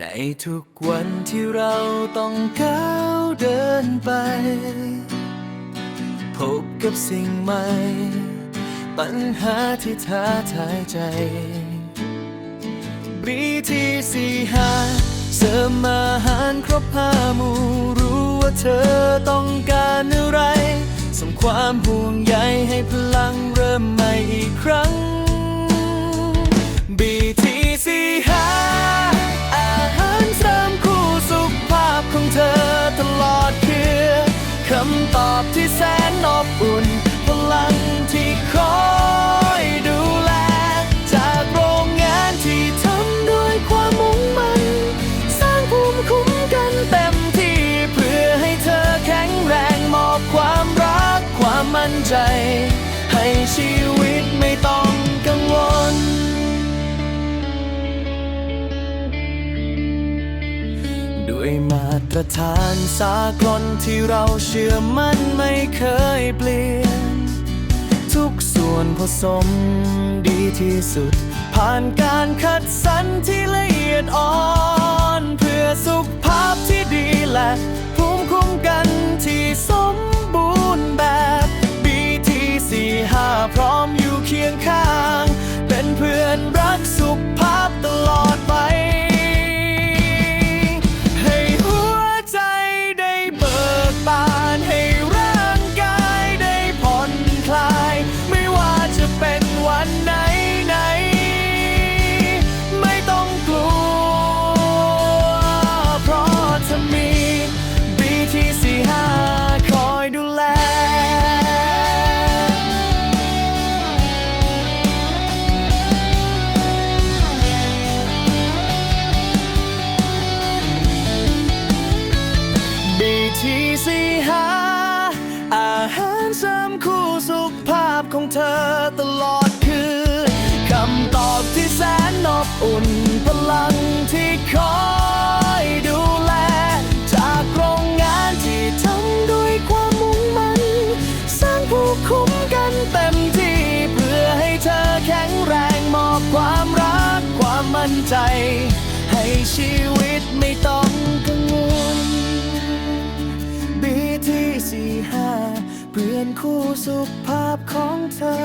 ในทุกวันที่เราต้องก้าวเดินไป พบกับสิ่งใหม่ ปัญหาที่ท้าทายใจบีทีสี่ห้าเสริมอาหารครบห้าหมู่รู้ว่าเธอต้องการอะไรส่งความห่วงใยให้พลังเริ่มใหม่อีกครั้ง อบที่แสนอบอุ่น พลังที่คอยดูแล จากโรงงานที่ทำด้วยความมุ่งมั่น สร้างภูมิคุ้มกันเต็มที่เพื่อให้เธอแข็งแรงมอบความรักความมั่นใจ ให้ชีวิต ด้วยมาตรฐานสากลที่เราเชื่อมั่นไม่เคยเปลี่ยน ทุกส่วนผสมดีที่สุด ผ่านการคัดสรรที่ละ ตลอดคือคำตอบที่แสนอบอุ่นพลังที่คอยดูแล จากโรงงานที่ทำด้วยความมุ่งมั่นสร้างผู้คุ้มกันเต็มที่ เพื่อให้เธอแข็งแรงมอบความรักความมั่นใจ ให้ชีวิตไม่ต้องกังวลบีที่สี่ห้าเพื่อนคู่สุขภาพ เธอ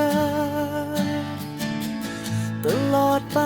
ตลอดไป